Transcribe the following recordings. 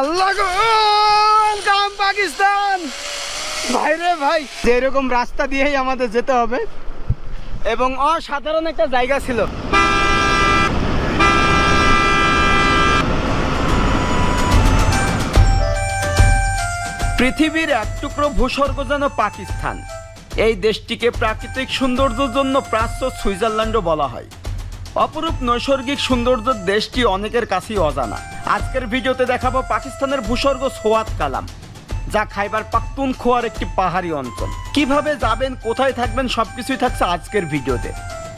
আল্লাহ কাম পাকিস্তান। ভাই রে ভাই, যেরকম রাস্তা দিয়েই আমাদের যেতে হবে, এবং অসাধারণ একটা জায়গা ছিল। পৃথিবীর এক টুকরো ভূস্বর্গ যেন পাকিস্তান। এই দেশটিকে প্রাকৃতিক সৌন্দর্যের জন্য প্রাচ্য সুইজারল্যান্ডও বলা হয়। অপরূপ নৈসর্গিক সৌন্দর্যের দেশটি অনেকের কাছেই অজানা। আজকের ভিডিওতে দেখাবো পাকিস্তানের ভূস্বর্গ সোয়াত কালাম, যা খাইবার পাখতুন খোয়ার একটি পাহাড়ি অঞ্চল। কীভাবে যাবেন, কোথায় থাকবেন, সবকিছুই থাকছে আজকের ভিডিওতে।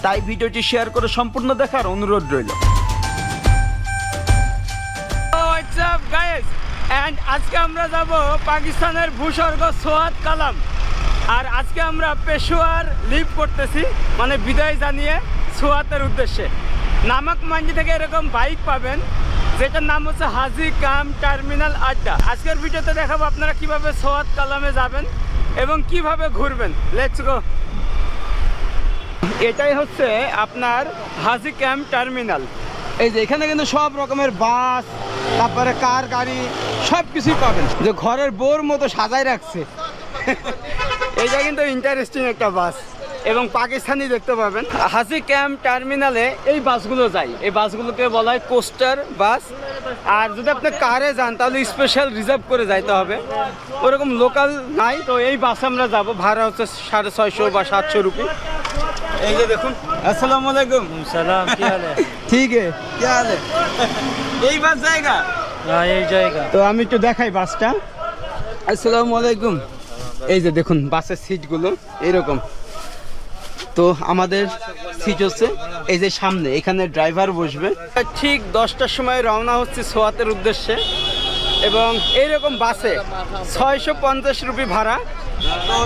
তাই ভিডিওটি শেয়ার করে সম্পূর্ণ দেখার অনুরোধ রইল। অ্যান্ড আজকে আমরা যাব পাকিস্তানের ভূস্বর্গ সোয়াত কালাম। আর আজকে আমরা পেশোয়ার লিভ করতেছি মানে বিদায় জানিয়ে সোয়াতের উদ্দেশ্যে। নামক মান্ডি থেকে এরকম বাইক পাবেন, যেটার নাম হচ্ছে হাজি কাম টার্মিনাল আড্ডা। আজকের ভিডিওতে দেখাবো আপনারা কীভাবে সোয়াত কালামে যাবেন এবং কীভাবে ঘুরবেন। লেটস গো এটাই হচ্ছে আপনার হাজি ক্যাম্প টার্মিনাল এই যে এখানে কিন্তু সব রকমের বাস, তারপরে কার গাড়ি সব কিছুই পাবেন। যে ঘরের বোর মতো সাজায় রাখছে। এইটা কিন্তু ইন্টারেস্টিং একটা বাস। এবং পাকিস্তানি দেখতে পাবেন। হাজি ক্যাম্প টার্মিনালে এই বাসগুলো যায়। এই বাসগুলোকে বলা হয় কোস্টার বাস। আর যদি আপনি কারে যান তাহলে স্পেশাল রিজার্ভ করে যাইতে হবে। ওরকম লোকাল নাই। তো এই বাসে আমরা যাব। ভাড়া হচ্ছে সাড়ে ছয়শো বা সাতশো রুপি। এই যে দেখুন আসসালামু আলাইকুম। সালাম ঠিক আছে এই বাস জায়গা? হ্যাঁ, এই জায়গা। তো আমি একটু দেখাই বাসটা। আসসালাম আলাইকুম। এই যে দেখুন বাসের সিটগুলো এরকম। তো আমাদের সিট হচ্ছে এই যে সামনে, এখানে ড্রাইভার বসবে। ঠিক দশটার সময় রওনা হচ্ছে সোয়াতের উদ্দেশ্যে এবং এইরকম বাসে ছয়শো পঞ্চাশ রুপি ভাড়া। তো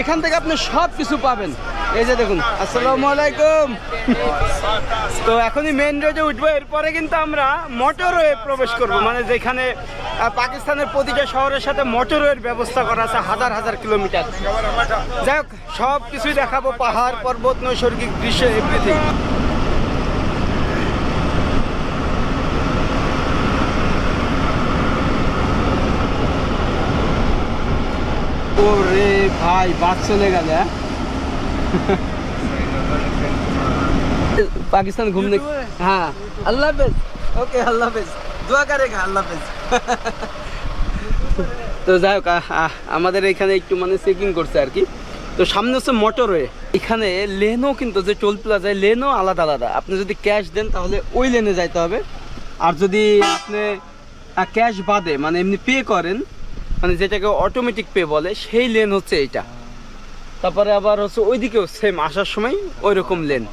এখান থেকে আপনি সব কিছু পাবেন। এই যে দেখুন, আসসালামু আলাইকুম। তো এখনই মেন রোডে উঠবো, এরপরে কিন্তু আমরা মোটরওয়ে প্রবেশ করব। মানে যেখানে পাকিস্তানের প্রতিটা শহরের সাথে মোটরওয়ের ব্যবস্থা করা আছে হাজার হাজার কিলোমিটার। যাই হোক, সব কিছুই দেখাবো, পাহাড়, পর্বত, নৈসর্গিক দৃশ্য এভরিথিং ভাই, বাস চলে গেলে হ্যাঁ? पाकिस्तान घूमने हाँ अल्लाह हाफिज ओके अल्लाह हाफिज দোয়া করেগা আল্লাহ হাফেজ তো যাই হোক আহ, আহ, আমাদের এখানে একটু মানে চেকিং করছে আর কি তো সামনে হচ্ছে মোটরওয়ে এখানে লেনও কিন্তু যে টোল প্লাজায় লেনও আলাদা আলাদা আপনি যদি ক্যাশ দেন তাহলে ওই লেনে যাইতে হবে আর যদি আপনি ক্যাশ বাদে মানে এমনি পে করেন মানে যেটাকে অটোমেটিক পে বলে সেই লেন হচ্ছে এইটা তারপরে আবার হচ্ছে ওইদিকেও সেম আসার সময় ওই রকম লেন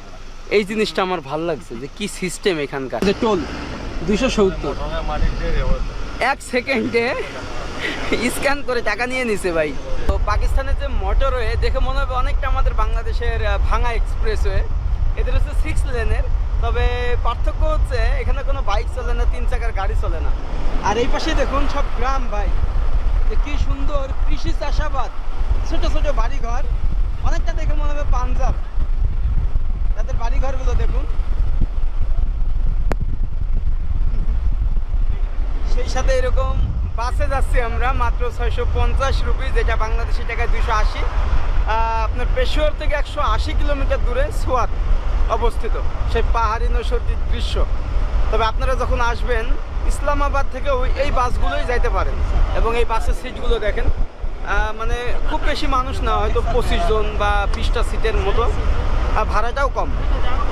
এই জিনিসটা আমার ভালো লাগছে যে কি সিস্টেম এখানকার। যে টোল দুইশো সত্তর। এক সেকেন্ডে স্ক্যান করে টাকা নিয়ে নিছে ভাই। তো পাকিস্তানের যে মোটরওয়ে দেখে মনে হবে অনেকটা আমাদের বাংলাদেশের ভাঙা এক্সপ্রেসওয়ে এদের হচ্ছে সিক্স লেনের তবে পার্থক্য হচ্ছে এখানে কোনো বাইক চলে না তিন চাকার গাড়ি চলে না। আর এই পাশে দেখুন সব গ্রাম ভাই। কি সুন্দর কৃষি চাষাবাদ। ছোট ছোট বাড়ি ঘর অনেকটা দেখে মনে হবে পাঞ্জাব। তাদের বাড়ি ঘরগুলো দেখুন। সেই সাথে এরকম বাসে যাচ্ছি আমরা, মাত্র ছয়শো পঞ্চাশ রুপি, যেটা বাংলাদেশি টাকায় দুশো আশি। আপনার পেশোয়ার থেকে একশো আশি কিলোমিটার দূরে সোয়াত অবস্থিত, সেই পাহাড়ি নৈসর্গিক দৃশ্য। তবে আপনারা যখন আসবেন, ইসলামাবাদ থেকে ওই এই বাসগুলোই যাইতে পারেন এবং এই বাসের সিটগুলো দেখেন। মানে খুব বেশি মানুষ না, হয়তো পঁচিশ জন বা বিশটা সিটের মতো। আর ভাড়াটাও কম।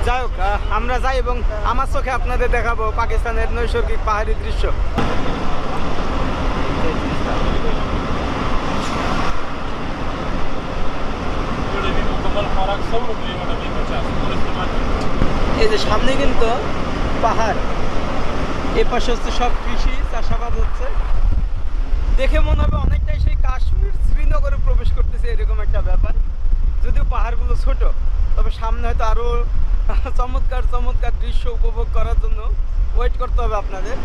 যাই হোক আমরা যাই এবং আমার চোখে আপনাদের দেখাবো পাকিস্তানের নৈসর্গিক পাহাড়ি দৃশ্য। এই যে সামনে কিন্তু পাহাড়। এ পাশে হচ্ছে সব কৃষি, চাষাবাদ হচ্ছে। দেখে মনে হবে কাশ্মীর প্রবেশ করতেছে, এরকম একটা ব্যাপার। যদিও পাহাড়গুলো ছোট, তবে সামনে হয়তো আরও চমৎকার চমৎকার দৃশ্য উপভোগ করার জন্য ওয়েট করতে হবে আপনাদের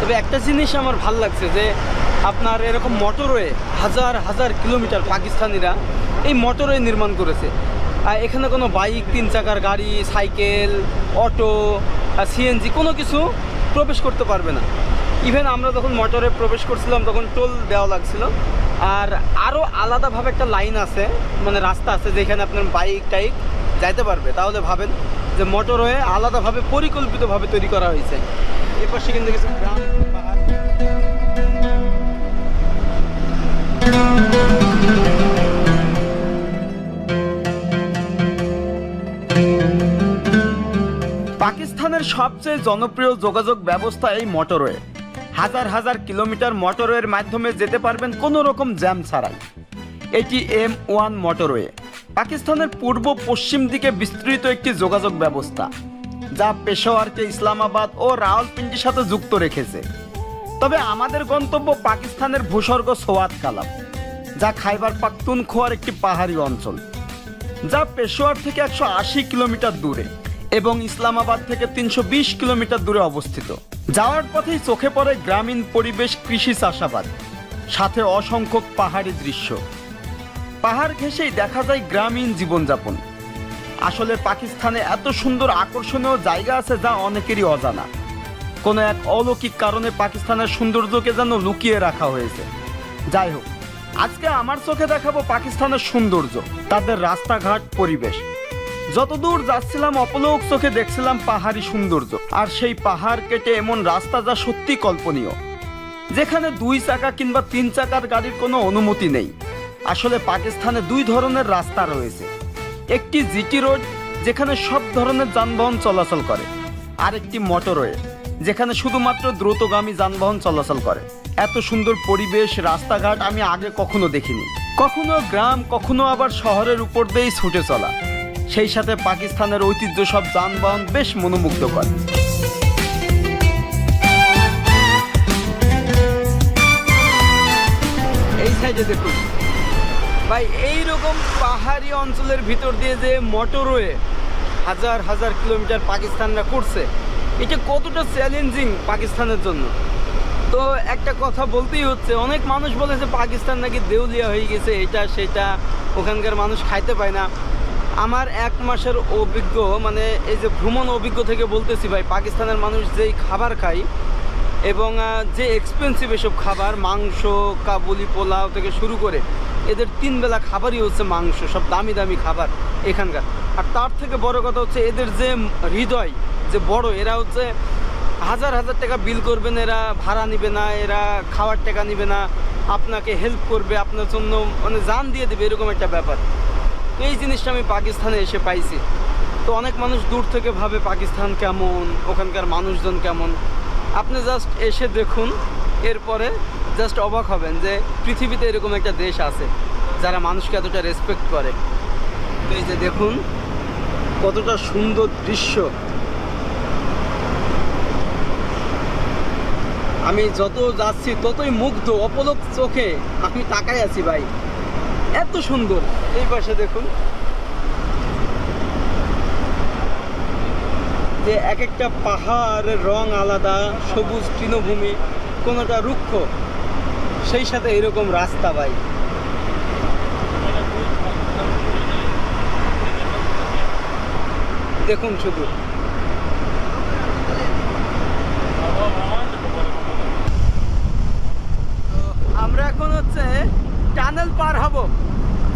তবে একটা জিনিস আমার ভালো লাগছে যে আপনার এরকম মোটরওয়ে হাজার হাজার কিলোমিটার পাকিস্তানিরা এই মোটরওয়ে নির্মাণ করেছে। আর এখানে কোনো বাইক, তিন চাকার গাড়ি, সাইকেল, অটো সিএনজি কোনো কিছু প্রবেশ করতে পারবে না। ইভেন আমরা যখন মোটরে প্রবেশ করছিলাম, তখন টোল দেওয়া লাগছিল। আর আরও আলাদাভাবে একটা লাইন আছে মানে রাস্তা আছে যেখানে আপনার বাইক, টাইক যাইতে পারবে। তাহলে ভাবেন যে মোটরওয়ে আলাদাভাবে পরিকল্পিতভাবে তৈরি করা হয়েছে। এরপর পাশে কিন্তু গ্রাম পাকিস্তানের সবচেয়ে জনপ্রিয় যোগাযোগ ব্যবস্থা এই মোটরওয়ে। হাজার হাজার কিলোমিটার মোটরওয়ের মাধ্যমে যেতে পারবেন কোনো রকম জ্যাম ছাড়াই। এটি এম ওয়ান মোটরওয়ে। পাকিস্তানের পূর্ব পশ্চিম দিকে বিস্তৃত একটি যোগাযোগ ব্যবস্থা, যা পেশোয়ারকে ইসলামাবাদ ও রাওয়ালপিন্ডির সাথে যুক্ত রেখেছে। তবে আমাদের গন্তব্য পাকিস্তানের ভূস্বর্গ সোয়াত কালাম। যা খাইবার পাখতুনখোয়ার একটি পাহাড়ি অঞ্চল, যা পেশোয়ার থেকে একশো আশি কিলোমিটার দূরে এবং ইসলামাবাদ থেকে তিনশো বিশ কিলোমিটার দূরে অবস্থিত। যাওয়ার পথেই চোখে পড়ে গ্রামীণ পরিবেশ কৃষি চাষাবাদ, সাথে অসংখ্য পাহাড়ি দৃশ্য। পাহাড় ঘেঁষেই দেখা যায় গ্রামীণ জীবনযাপন। আসলে পাকিস্তানে এত সুন্দর আকর্ষণীয় জায়গা আছে যা অনেকেরই অজানা। কোনো এক অলৌকিক কারণে পাকিস্তানের সৌন্দর্যকে যেন লুকিয়ে রাখা হয়েছে। যাই হোক আজকে আমার চোখে দেখাবো পাকিস্তানের সৌন্দর্য, তাদের রাস্তাঘাট, পরিবেশ। যতদূর যাচ্ছিলাম, অপলোক চোখে দেখছিলাম পাহাড়ি সৌন্দর্য, আর সেই পাহাড় কেটে এমন রাস্তা যা সত্যি কল্পনীয়। যেখানে দুই চাকা কিংবা তিন চাকার গাড়ির কোনো অনুমতি নেই। আসলে পাকিস্তানে দুই ধরনের রাস্তা রয়েছে। একটি জিটি রোড, যেখানে সব ধরনের যানবাহন চলাচল করে, আর একটি মোটরওয়ে, যেখানে শুধুমাত্র দ্রুতগামী যানবাহন চলাচল করে। এত সুন্দর পরিবেশ, রাস্তাঘাট আমি আগে কখনো দেখিনি। কখনো গ্রাম, কখনো আবার শহরের উপর দিয়েই ছুটে চলা। সেই সাথে পাকিস্তানের ঐতিহ্য সব যানবাহন বেশ মনোমুগ্ধকর। এই সাইডে দেখুন। ভাই, এইরকম পাহাড়ি অঞ্চলের ভিতর দিয়ে যে মোটরওয়ে হাজার হাজার কিলোমিটার পাকিস্তানরা করছে, এটা কতটা চ্যালেঞ্জিং পাকিস্তানের জন্য? তো একটা কথা বলতেই হচ্ছে, অনেক মানুষ বলে যে পাকিস্তান নাকি দেউলিয়া হয়ে গেছে, এটা সেটা ওখানকার মানুষ খাইতে পায় না। আমার এক মাসের অভিজ্ঞ মানে এই যে ভ্রমণ অভিজ্ঞ থেকে বলতেছি ভাই, পাকিস্তানের মানুষ যেই খাবার খায় এবং যে এক্সপেন্সিভ এসব খাবার, মাংস, কাবুলি, পোলাও থেকে শুরু করে, এদের তিন বেলা খাবারই হচ্ছে মাংস, সব দামি দামি খাবার এখানকার। আর তার থেকে বড় কথা হচ্ছে এদের যে হৃদয়, যে বড়, এরা হচ্ছে হাজার হাজার টাকা বিল করবেন, এরা ভাড়া নিবে না, এরা খাওয়ার টাকা নিবে না, আপনাকে হেল্প করবে, আপনার জন্য মানে জান দিয়ে দেবে, এরকম একটা ব্যাপার। তো এই জিনিসটা আমি পাকিস্তানে এসে পাইছি। তো অনেক মানুষ দূর থেকে ভাবে পাকিস্তান কেমন, ওখানকার মানুষজন কেমন। আপনি জাস্ট এসে দেখুন, এরপরে জাস্ট অবাক হবেন যে পৃথিবীতে এরকম একটা দেশ আছে, যারা মানুষকে এতটা রেসপেক্ট করে। তো এই যে দেখুন, কতটা সুন্দর দৃশ্য। আমি যত যাচ্ছি, ততই মুগ্ধ, অপলক চোখে আমি তাকাই আছি ভাই। এত সুন্দর। এই পাশে দেখুন। যে এক একটা পাহাড়ের রং আলাদা, সবুজ তৃণভূমি, কোনোটা রুক্ষ, সেই সাথে এরকম রাস্তা ভাই। দেখুন শুধু তো আমরা এখন হচ্ছে টানেল পার হব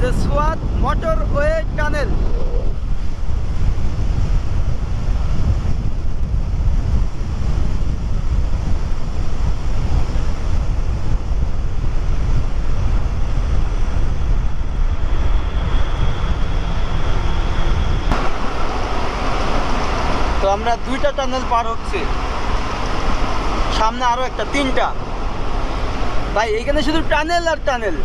যে সোয়াদ মোটর ওয়ে টানেল। তো আমরা দুইটা টানেল পার হচ্ছে। সামনে আরও একটা, তিনটা। ভাই এখানে শুধু টানেল আর টানেল।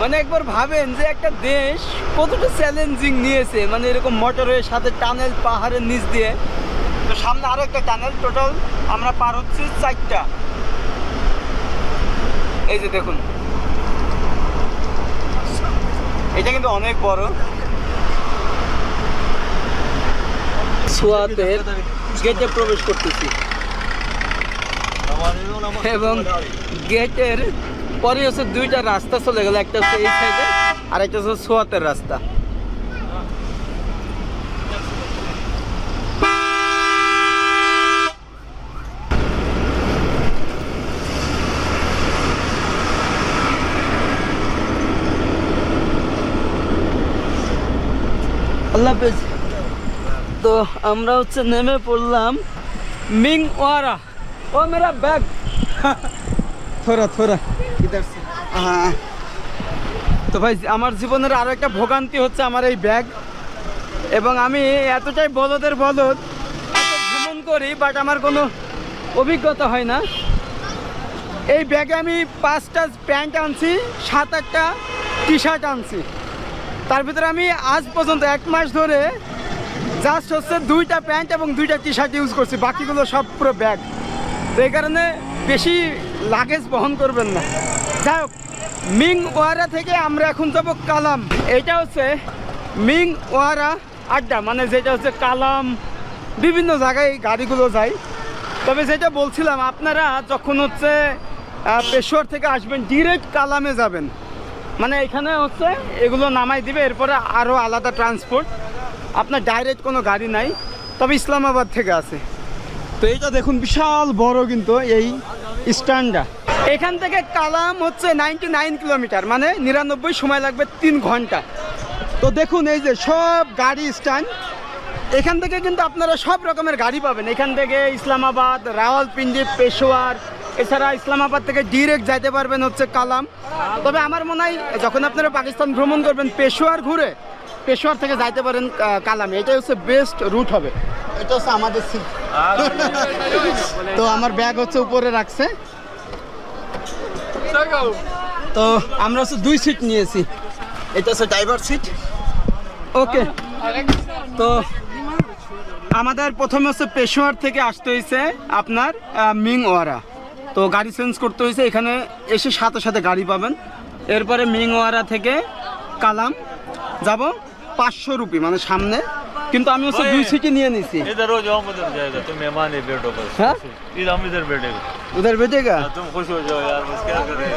মানে একবার ভাবেন যে একটা দেশ কতটা চ্যালেঞ্জিং নিয়েছে মানে এরকম মোটরের সাথে টানেল পাহাড়ের নিচ দিয়ে। তো সামনে আরও একটা টানেল টোটাল আমরা পার হচ্ছি চারটা। এই যে দেখুন। এটা কিন্তু অনেক বড়। সোয়াতের গেটে প্রবেশ করতেছি। এবং গেটের পরে হচ্ছে দুইটা রাস্তা চলে গেল, একটা হচ্ছে এই সাইডে আর একটা হচ্ছে সোয়াতের রাস্তা। আল্লাহ হাফেজ। তো আমরা হচ্ছে নেমে পড়লাম মিং ওয়ারা ও, মেরা ব্যাগ। থোড়া থোড়া। ইধার সে হ্যাঁ। তো ভাই, আমার জীবনের আরও একটা ভোগান্তি হচ্ছে আমার এই ব্যাগ। এবং আমি এতটাই বলদের বলদ, ভ্রমণ করি বাট আমার কোনো অভিজ্ঞতা হয় না। এই ব্যাগে আমি পাঁচটা প্যান্ট আনছি, সাত আটটা টি শার্ট আনছি। তার ভিতরে আমি আজ পর্যন্ত এক মাস ধরে জাস্ট হচ্ছে দুইটা প্যান্ট এবং দুইটা টি শার্ট ইউজ করছি, বাকিগুলো সব পুরো ব্যাগ। তো এই কারণে বেশি লাগেজ বহন করবেন না। যাই হোক, মিং ওয়ারা থেকে আমরা এখন যাব কালাম। এটা হচ্ছে মিং ওয়ারা আড্ডা মানে যেটা হচ্ছে কালাম। বিভিন্ন জায়গায় গাড়িগুলো যায়। তবে যেটা বলছিলাম, আপনারা যখন হচ্ছে পেশোয়ার থেকে আসবেন ডিরেক্ট কালামে যাবেন। মানে এখানে হচ্ছে, এগুলো নামাই দিবে, এরপরে আরও আলাদা ট্রান্সপোর্ট আপনার ডাইরেক্ট কোনো গাড়ি নাই, তবে ইসলামাবাদ থেকে আছে। তো এইটা দেখুন বিশাল বড় কিন্তু এই স্ট্যান্ডটা। এখান থেকে কালাম হচ্ছে নাইনটি নাইন কিলোমিটার মানে নিরানব্বই সময় লাগবে তিন ঘণ্টা। তো দেখুন এই যে সব গাড়ি স্ট্যান্ড, এখান থেকে কিন্তু আপনারা সব রকমের গাড়ি পাবেন। এখান থেকে ইসলামাবাদ, রাওয়ালপিন্ডি, পেশোয়ার, এছাড়া ইসলামাবাদ থেকে ডিরেক্ট যাইতে পারবেন হচ্ছে কালাম। তবে আমার মনে হয় যখন আপনারা পাকিস্তান ভ্রমণ করবেন, পেশোয়ার ঘুরে পেশোয়ার থেকে যাইতে পারেন কালামে। এটাই হচ্ছে বেস্ট রুট হবে। এটা হচ্ছে আমাদের সিট তো আমার ব্যাগ হচ্ছে উপরে রাখছে। তো আমরা হচ্ছে দুই সিট নিয়েছি। এটা হচ্ছে ড্রাইভার সিট ওকে তো আমাদের প্রথমে হচ্ছে পেশোয়ার থেকে আসতে হয়েছে আপনার মিংওয়ারা। তো গাড়ি চেঞ্জ করতে হয়েছে এখানে এসে সাথে সাথে গাড়ি পাবেন। এরপরে মিংওয়ারা থেকে কালাম। যাব। পাঁচশো রুপি মানে সামনে কিন্তু আমি হচ্ছে দুই সিটি নিয়ে নিছি इधर हो जाओ हम उधर जाएगा तुम मेहमान है बैठो बस हाँ? इधर हम इधर बैठेगा उधर बैठेगा हाँ, तुम खुश हो जाओ यार बस क्या करें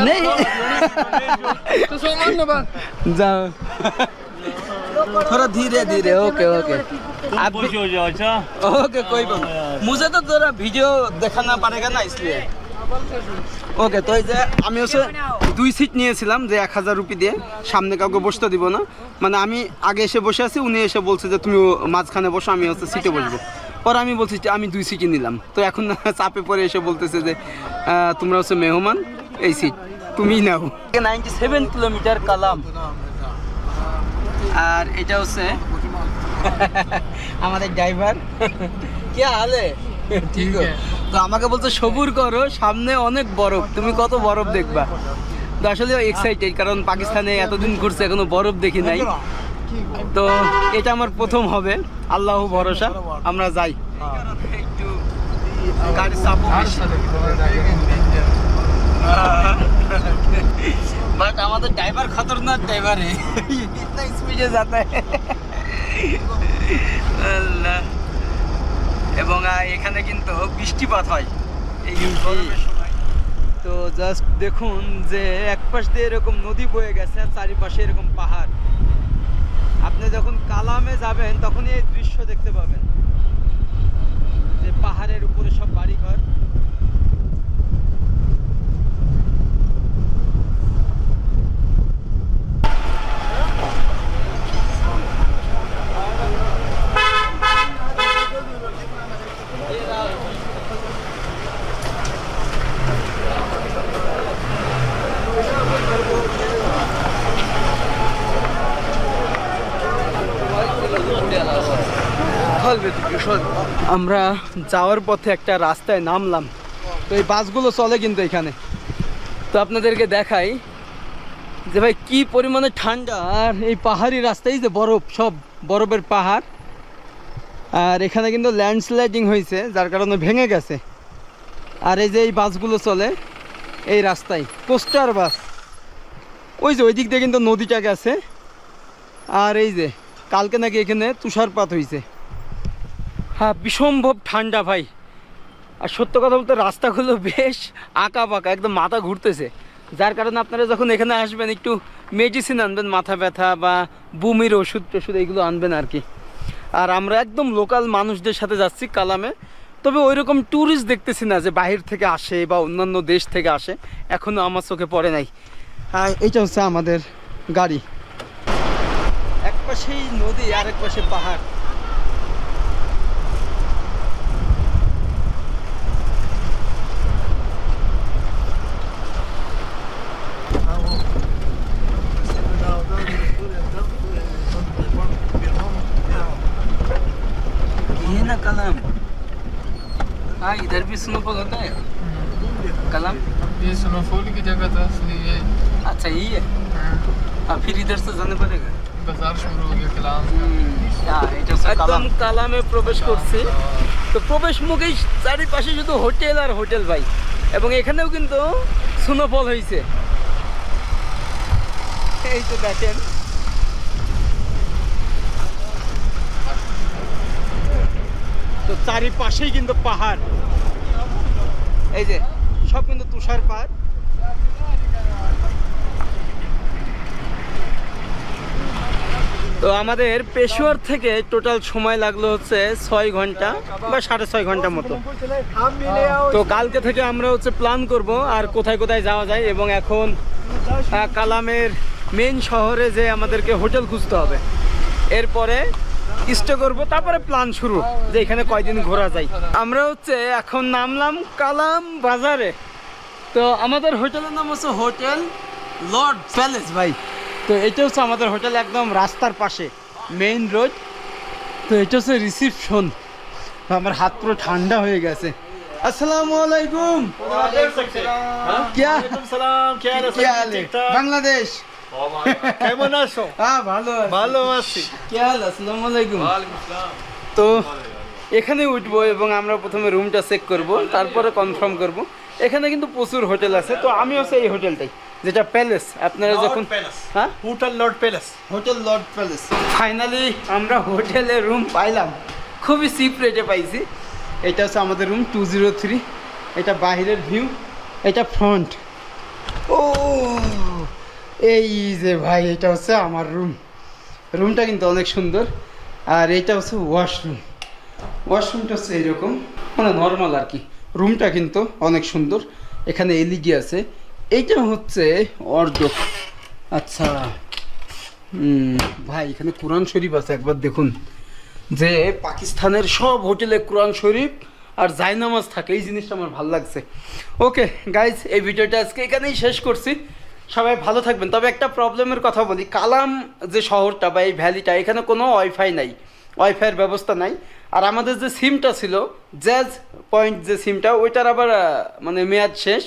नहीं जाओ थोड़ा धीरे धीरे ओके ओके तुम आप खुश हो जाओ अच्छा ओके कोई बात मुझे तो थोड़ा वीडियो দেখানা पड़ेगा ना इसलिए ওকে তো এই যে আমি হচ্ছে দুই সিট নিয়েছিলাম যে এক হাজার রুপি দিয়ে। সামনে কাউকে বসতে দিব না। মানে আমি আগে এসে বসে আছি উনি এসে বলছে যে তুমি মাঝখানে বসো আমি হচ্ছে সিটে বসবো। পরে আমি বলছি যে আমি দুই সিটই নিলাম। তো এখন চাপে পরে এসে বলতেছে যে তোমরা হচ্ছে মেহমান এই সিট তুমিই নাও। নাইনটি সেভেন কিলোমিটার কালাম। আর এটা হচ্ছে আমাদের ড্রাইভার কে হালে ঠিক তো আমাকে বলতো সবুর করো, সামনে অনেক বরফ, তুমি কত বরফ দেখবা? তো আসলে এক্সাইটেড কারণ পাকিস্তানে এতদিন ঘুরছে, এখনও বরফ দেখি নাই। তো এটা আমার প্রথম হবে, আল্লাহ ভরসা, আমরা যাই। বাট আমাদের ড্রাইভার খতরনাক ড্রাইভার স্পিডে যাতে এবং এখানে কিন্তু বৃষ্টিপাত হয়। এই গরমের সময়। তো জাস্ট দেখুন যে এক পাশ দিয়ে এরকম নদী বয়ে গেছে আর চারিপাশে এরকম পাহাড়। আপনি যখন কালামে যাবেন তখনই এই দৃশ্য দেখতে পাবেন। যে পাহাড়ের উপরে সব বাড়িঘর। আমরা যাওয়ার পথে একটা রাস্তায় নামলাম। তো এই বাসগুলো চলে কিন্তু এখানে। তো আপনাদেরকে দেখাই যে ভাই কি পরিমাণে ঠান্ডা। আর এই পাহাড়ি রাস্তায় যে বরফ, সব বরফের পাহাড়। আর এখানে কিন্তু ল্যান্ডস্লাইডিং হয়েছে, যার কারণে ভেঙে গেছে। আর এই যে এই বাসগুলো চলে, এই রাস্তায় কোস্টার বাস। ওই যে ওই দিক দিয়ে কিন্তু নদীটা গেছে। আর এই যে, কালকে নাকি এখানে তুষারপাত হয়েছে। হ্যাঁ বিষম্ভব ঠান্ডা ভাই। আর সত্য কথা বলতে রাস্তাগুলো বেশ আঁকা বাঁকা একদম মাথা ঘুরতেছে। যার কারণে আপনারা যখন এখানে আসবেন, একটু মেডিসিন আনবেন, মাথা ব্যথা বা বমির ওষুধ টষুধ এগুলো আনবেন আর কি। আর আমরা একদম লোকাল মানুষদের সাথে যাচ্ছি কালামে। তবে ওই রকম ট্যুরিস্ট দেখতেছি না যে বাহির থেকে আসে বা অন্যান্য দেশ থেকে আসে। এখনও আমার চোখে পড়ে নাই। আর এইটা হচ্ছে আমাদের গাড়ি। এক পাশেই নদী আর এক পাশে পাহাড়। स्नोफॉल होता है कलम ये स्नोफॉल की जगह था इसलिए ये अच्छा यही है हाँ फिर इधर से जाने पड़ेगा बाजार शुरू हो गया कलाम একদম কালামে প্রবেশ করছি তো প্রবেশ মুখেই চারিপাশে শুধু হোটেল আর হোটেল ভাই এবং এখানেও কিন্তু স্নোফল হয়েছে এই তো দেখেন তো চারিপাশেই কিন্তু পাহাড় এই যে, সব কিন্তু তুষারপাত তো আমাদের পেশোয়ার থেকে টোটাল সময় লাগল হচ্ছে ছয় ঘণ্টা বা সাড়ে ছয় ঘণ্টা মতো। তো কালকে থেকে আমরা হচ্ছে প্ল্যান করব আর কোথায় কোথায় যাওয়া যায় এবং এখন কালামের মেন শহরে যে আমাদেরকে হোটেল খুঁজতে হবে। এরপরে স্টে করব তারপরে প্ল্যান শুরু যে এখানে কয়দিন ঘোরা যায়। আমরা হচ্ছে এখন নামলাম কালাম বাজারে। তো আমাদের হোটেলের নাম হচ্ছে হোটেল লর্ড প্যালেস ভাই। তো এটা হচ্ছে আমাদের হোটেল একদম রাস্তার পাশে মেইন রোড। তো এটা হচ্ছে রিসিপশন। আমার হাত পুরো ঠান্ডা হয়ে গেছে। আসসালামু আলাইকুম। বাংলাদেশ। কেমন আছো? হ্যাঁ ভালো ভালো আছি। কি হাল? আসসালামু আলাইকুম। তো এখানে উঠবো এবং আমরা প্রথমে রুমটা চেক করব তারপরে কনফার্ম করব। এখানে কিন্তু প্রচুর হোটেল আছে তো আমি হচ্ছে এই হোটেলটাই যেটা প্যালেস আপনারা যখন হ্যাঁ? Hotel lord palace hotel lord palace finally আমরা হোটেলে রুম পাইলাম। খুবই চিপ রেটে পাইছি। এটা হচ্ছে আমাদের রুম টু জিরো থ্রি এটা বাইরের ভিউ এটা ফ্রন্ট ও! এই যে ভাই, এটা হচ্ছে আমার রুম রুমটা কিন্তু অনেক সুন্দর। আর এটা হচ্ছে ওয়াশরুম ওয়াশরুমটা হচ্ছে এরকম মানে নর্মাল আর কি। রুমটা কিন্তু অনেক সুন্দর। এখানে এলইডি আছে। এইটা হচ্ছে অর্ধ আচ্ছা ভাই, এখানে কোরআন শরীফ আছে, একবার দেখুন। যে পাকিস্তানের সব হোটেলে কোরআন শরীফ আর জায়নামাজ থাকে। এই জিনিসটা আমার ভালো লাগছে। ওকে গাইজ এই ভিডিওটা আজকে এখানেই শেষ করছি। সবাই ভালো থাকবেন। তবে একটা প্রবলেমের কথা বলি, কালাম যে শহরটা বা এই ভ্যালিটা, এখানে কোনো ওয়াইফাই নাই ওয়াইফাইয়ের ব্যবস্থা নাই। আর আমাদের যে সিমটা ছিল জ্যাজ পয়েন্ট যে সিমটা, ওইটার আবার মানে মেয়াদ শেষ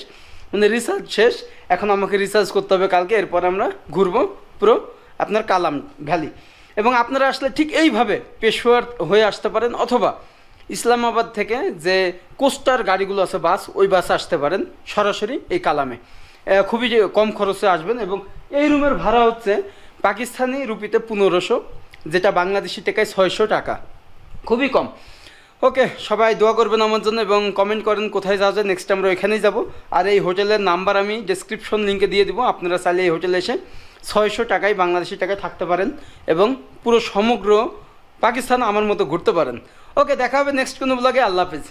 মানে রিচার্জ শেষ। এখন আমাকে রিচার্জ করতে হবে কালকে, এরপর আমরা ঘুরবো পুরো আপনার কালাম ভ্যালি। এবং আপনারা আসলে ঠিক এইভাবে পেশোয়ার হয়ে আসতে পারেন, অথবা ইসলামাবাদ থেকে যে কোস্টার গাড়িগুলো আছে, বাস, ওই বাসে আসতে পারেন সরাসরি এই কালামে। খুবই কম খরচে আসবেন এবং এই রুমের ভাড়া হচ্ছে পাকিস্তানি রুপিতে পনেরোশো, যেটা বাংলাদেশি টাকায় ছয়শো টাকা। খুবই কম। ওকে, সবাই দোয়া করবেন আমার জন্য এবং কমেন্ট করেন কোথায় যাওয়া যায়। নেক্সট আমরা ওইখানেই যাব। আর এই হোটেলের নাম্বার আমি ডেসক্রিপশন লিঙ্কে দিয়ে দিব। আপনারা চাইলে এই হোটেলে এসে ছয়শো টাকায় বাংলাদেশি টাকায় থাকতে পারেন এবং পুরো সমগ্র পাকিস্তান আমার মতো ঘুরতে পারেন। ওকে, দেখা হবে নেক্সট কোনো ব্লগে আল্লাহ হাফিজ।